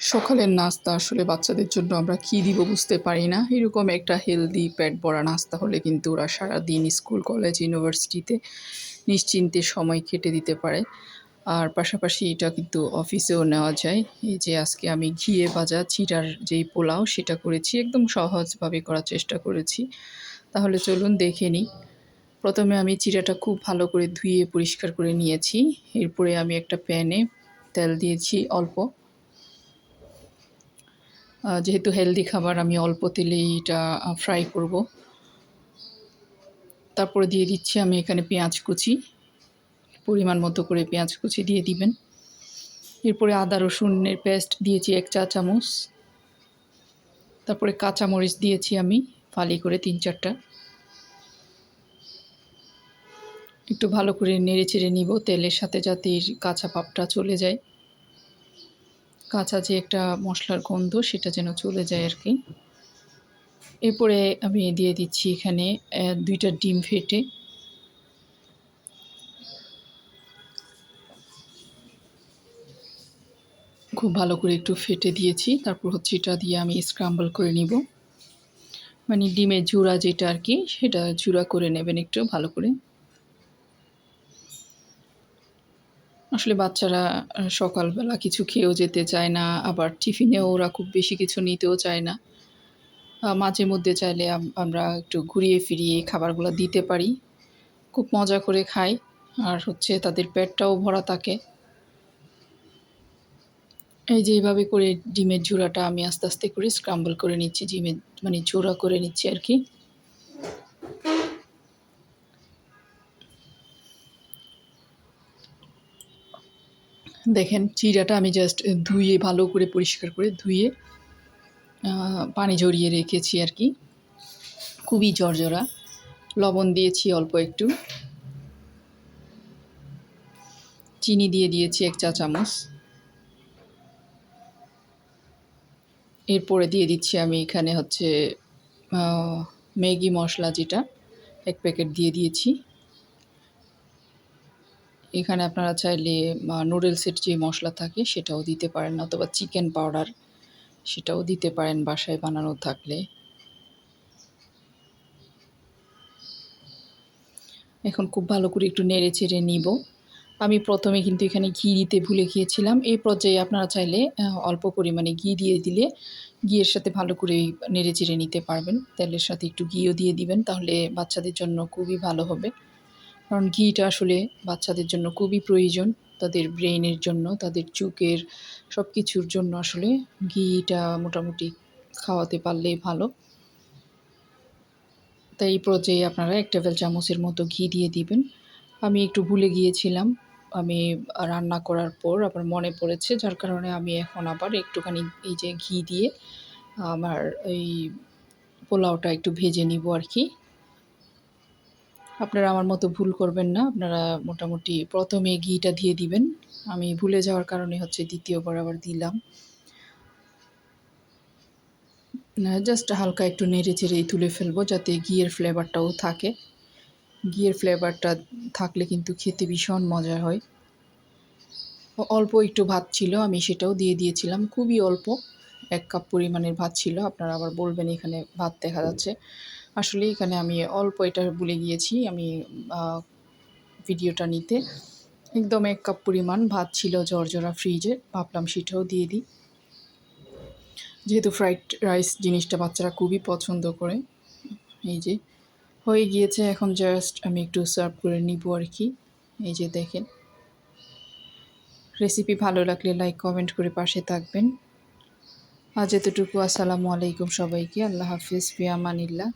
সকালের নাস্তা আসলে বাচ্চাদের জন্য আমরা কী দিব বুঝতে পারি না। এরকম একটা হেলদি পেট ভরা নাস্তা হলে কিন্তু ওরা সারাদিন স্কুল কলেজ ইউনিভার্সিটিতে নিশ্চিন্তে সময় কেটে দিতে পারে। আর পাশাপাশি এটা কিন্তু অফিসেও নেওয়া যায়। এই যে আজকে আমি ঘিয়ে ভাজা চিটার যেই পোলাও সেটা করেছি, একদম সহজভাবে করার চেষ্টা করেছি। তাহলে চলুন দেখে নিই। প্রথমে আমি চিড়াটা খুব ভালো করে ধুয়ে পরিষ্কার করে নিয়েছি। এরপরে আমি একটা প্যানে তেল দিয়েছি অল্প। যেহেতু হেলদি খাবার, আমি অল্প তেলেই এটা ফ্রাই করব। তারপরে দিয়ে দিচ্ছি আমি এখানে পেঁয়াজ কুচি। পরিমাণ মতো করে পেঁয়াজ কুচি দিয়ে দিবেন। এরপরে আদা, রসুনের পেস্ট দিয়েছি এক চা চামচ। তারপরে কাঁচামরিচ দিয়েছি আমি ফালি করে তিন চারটা। একটু ভালো করে নেড়ে চেড়ে নিব, তেলের সাথে যাতে কাঁচা পাপটা চলে যায়। কাঁচা যে একটা মশলার গন্ধ সেটা যেন চলে যায় আর কি। এরপরে আমি দিয়ে দিচ্ছি এখানে দুইটা ডিম ফেটে। খুব ভালো করে একটু ফেটে দিয়েছি, তারপর হচ্ছে এটা দিয়ে আমি স্ক্রাম্বল করে নিব। মানে ডিমের জুড়া যেটা আর কি, সেটা জুড়া করে নেবেন একটু ভালো করে। আসলে বাচ্চারা সকালবেলা কিছু খেয়েও যেতে চায় না, আবার টিফিনেও ওরা খুব বেশি কিছু নিতেও চায় না। মাঝে মধ্যে চাইলে আমরা একটু ঘুরিয়ে ফিরিয়ে খাবারগুলো দিতে পারি। খুব মজা করে খাই, আর হচ্ছে তাদের পেটটাও ভরা থাকে। এই যে এইভাবে করে ডিমের জোড়াটা আমি আস্তে আস্তে করে স্ক্রাম্বল করে নিচ্ছি, ডিমের মানে ঝোড়া করে নিচ্ছি আর কি। দেখেন চিড়াটা আমি জাস্ট ধুয়ে ভালো করে পরিষ্কার করে ধুয়ে পানি ঝরিয়ে রেখেছি আর কি। খুবই জর্জরা। লবণ দিয়েছি অল্প একটু। চিনি দিয়ে দিয়েছি এক চা চামচ। এরপরে দিয়ে দিচ্ছি আমি এখানে হচ্ছে ম্যাগি মশলা যেটা, এক প্যাকেট দিয়ে দিয়েছি। এখানে আপনারা চাইলে নুডলসের যে মশলা থাকে সেটাও দিতে পারেন, অথবা চিকেন পাউডার সেটাও দিতে পারেন বাসায় বানানো থাকলে। এখন খুব ভালো করে একটু নেড়ে চেড়ে নিব। আমি প্রথমে কিন্তু এখানে ঘি দিতে ভুলে গিয়েছিলাম। এই পর্যায়ে আপনারা চাইলে অল্প পরিমাণে ঘি দিয়ে দিলে ঘিয়ের সাথে ভালো করে নেড়ে চেড়ে নিতে পারবেন। তেলের সাথে একটু ঘিও দিয়ে দিবেন, তাহলে বাচ্চাদের জন্য খুবই ভালো হবে। কারণ ঘিটা আসলে বাচ্চাদের জন্য খুবই প্রয়োজন, তাদের ব্রেইনের জন্য, তাদের চোখের সব কিছুর জন্য আসলে ঘিটা মোটামুটি খাওয়াতে পারলেই ভালো। তাই এই পর্যায়ে আপনারা এক টেবিল চামচের মতো ঘি দিয়ে দিবেন। আমি একটু ভুলে গিয়েছিলাম, আমি রান্না করার পর আবার মনে পড়েছে, যার কারণে আমি এখন আবার একটুখানি এই যে ঘি দিয়ে আমার এই পোলাওটা একটু ভেজে নিব আর কি। আপনারা আমার মতো ভুল করবেন না। আপনারা মোটামুটি প্রথমে ঘিটা দিয়ে দিবেন। আমি ভুলে যাওয়ার কারণে হচ্ছে দ্বিতীয়বার আবার দিলাম। জাস্ট হালকা একটু নেড়ে চেড়েই তুলে ফেলব যাতে ঘিয়ের ফ্লেভারটাও থাকে। ঘিয়ের ফ্লেভারটা থাকলে কিন্তু খেতে ভীষণ মজা হয়। অল্প একটু ভাত ছিল, আমি সেটাও দিয়ে দিয়েছিলাম। খুবই অল্প। এক কাপ পরিমাণের ভাত ছিল। আপনারা আবার বলবেন এখানে ভাত দেখা যাচ্ছে। আসলে এখানে আমি অল্প এটা ভুলে গিয়েছি। আমি ভিডিওটা নিতে। একদম এক কাপ পরিমাণ ভাত ছিল জর্জরা ফ্রিজে। ভাবলাম সেটাও দিয়ে দিই। যেহেতু ফ্রাইড রাইস জিনিসটা বাচ্চারা খুবই পছন্দ করে। এই যে, হয়ে গিয়েছে। এখন জাস্ট আমি একটু সার্ভ করে নিব আর কি। এই যে দেখেন। রেসিপি ভালো লাগলে লাইক, কমেন্ট করে পাশে থাকবেন। আজ এতটুকু আসসালামু আলাইকুম সবাইকে আল্লাহ হাফিজ ফিয়ামানিল্লাহ